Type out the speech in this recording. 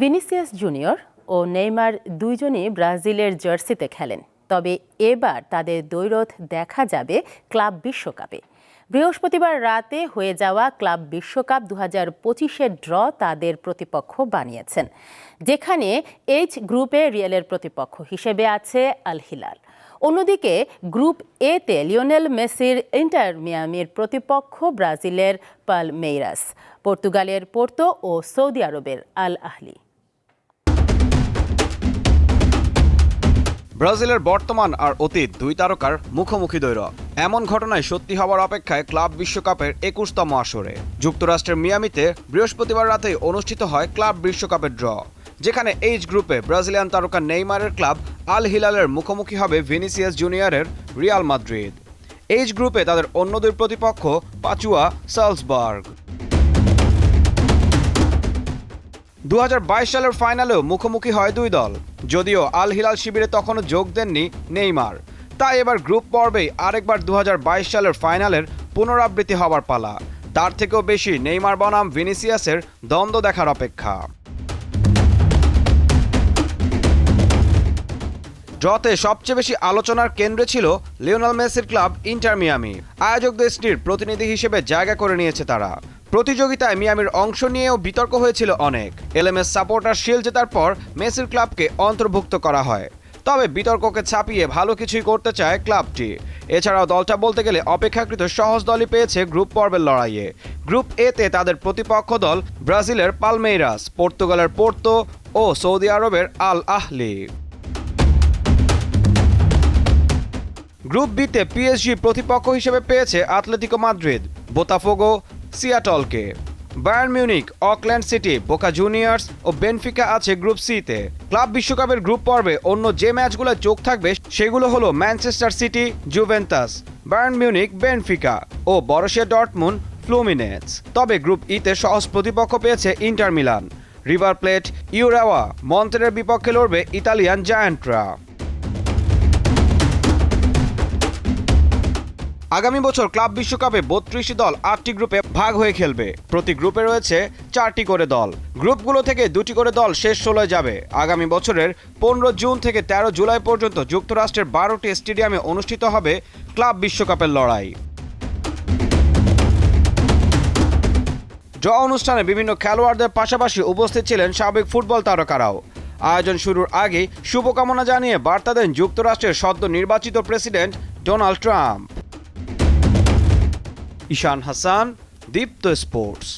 Vinicius junior ও Neymar দুইজনই ব্রাজিলের জার্সিতে খেলেন। তবে এবার তাদের দ্বৈরথ দেখা যাবে ক্লাব বিশ্বকাপে। বৃহস্পতিবার রাতে হয়ে যাওয়া ক্লাব বিশ্বকাপ দু হাজার পঁচিশের ড্র তাদের প্রতিপক্ষ বানিয়েছেন। যেখানে এইচ গ্রুপে রিয়েলের প্রতিপক্ষ হিসেবে আছে আল হিলাল। অন্যদিকে গ্রুপ এতে লিওনেল মেসির ইন্টার মিয়ামির প্রতিপক্ষ ব্রাজিলের পাল মেইরাস পর্তুগালের পোর্তো ও সৌদি আরবের আল আহলি। ব্রাজিলের বর্তমান আর অতীত দুই তারকার মুখোমুখি দৈর এমন ঘটনায় সত্যি হওয়ার অপেক্ষায় ক্লাব বিশ্বকাপের একুশতম আসরে। যুক্তরাষ্ট্রের মিয়ামিতে বৃহস্পতিবার রাতেই অনুষ্ঠিত হয় ক্লাব বিশ্বকাপের ড্র, যেখানে এইচ গ্রুপে ব্রাজিলিয়ান তারকা নেইমারের ক্লাব আল হিলালের মুখোমুখি হবে ভিনিসিয়াস জুনিয়রের রিয়াল মাদ্রিদ। এইচ গ্রুপে তাদের অন্য দুই প্রতিপক্ষ পাচুয়া সালসবার্গ। দু হাজার বাইশ সালের ফাইনালেও মুখোমুখি হয় দুই দল। যদিও আল হিলাল শিবিরে তখনও যোগ দেননি নেইমার। তাই এবার গ্রুপ পর্বেই আরেকবার দু হাজার বাইশ সালের ফাইনালের পুনরাবৃত্তি হবার পালা। তার থেকেও বেশি নেইমার বনাম ভিনিসিয়াসের দ্বন্দ্ব দেখার অপেক্ষা। ড্রতে সবচেয়ে বেশি আলোচনার কেন্দ্রে ছিল লিওনেল মেসির ক্লাব ইন্টার মিয়ামি। আয়োজক দেশটির প্রতিনিধি হিসেবে জায়গা করে নিয়েছে তারা। প্রতিযোগিতায় মিয়ামির অংশ নিয়েও বিতর্ক হয়েছিল অনেক। এলএমএস সাপোর্টার শিল জেতার পর মেসির ক্লাবকে অন্তর্ভুক্ত করা হয়। তবে বিতর্ককে ছাপিয়ে ভালো কিছুই করতে চায় ক্লাবটি। এছাড়াও দলটা বলতে গেলে অপেক্ষাকৃত সহজ দলই পেয়েছে গ্রুপ পর্বের লড়াইয়ে। গ্রুপ এতে তাদের প্রতিপক্ষ দল ব্রাজিলের পালমেইরাস, পর্তুগালের পোর্তো ও সৌদি আরবের আল আহলি। গ্রুপ বিতে পিএসজি প্রতিপক্ষ হিসেবে পেয়েছে Atletico Madrid, Botafogo সিয়াটলকে। Bayern Munich, Auckland City, Boca Juniors ও বেনফিকা আছে গ্রুপ সিতে। ক্লাব বিশ্বকাপের গ্রুপ পর্বে অন্য যে ম্যাচগুলো চোখ থাকবে, সেগুলো হলো Manchester City, Juventus, Bayern Munich, Benfica ও বরসিয়া ডটমুন ফ্লুমিনেটস। তবে গ্রুপ ইতে সহজ প্রতিপক্ষ পেয়েছে Inter Milan. River Plate, Urawa মন্তেরের বিপক্ষে লড়বে ইতালিয়ান জায়ান্টরা। আগামী বছর ক্লাব বিশ্বকাপে বত্রিশটি দল আটটি গ্রুপে ভাগ হয়ে খেলবে। প্রতি গ্রুপে রয়েছে চারটি করে দল। গ্রুপগুলো থেকে দুটি করে দল শেষ ষোলোয় যাবে। আগামী বছরের পনেরো জুন থেকে তেরো জুলাই পর্যন্ত যুক্তরাষ্ট্রের বারোটি স্টেডিয়ামে অনুষ্ঠিত হবে ক্লাব বিশ্বকাপের লড়াই। ড্র অনুষ্ঠানে বিভিন্ন খেলোয়াড়দের পাশাপাশি উপস্থিত ছিলেন সাবেক ফুটবল তারকারাও। আয়োজন শুরুর আগে শুভকামনা জানিয়ে বার্তা দেন যুক্তরাষ্ট্রের সদ্য নির্বাচিত president Donald Trump. Ishan Hasan Dipto sports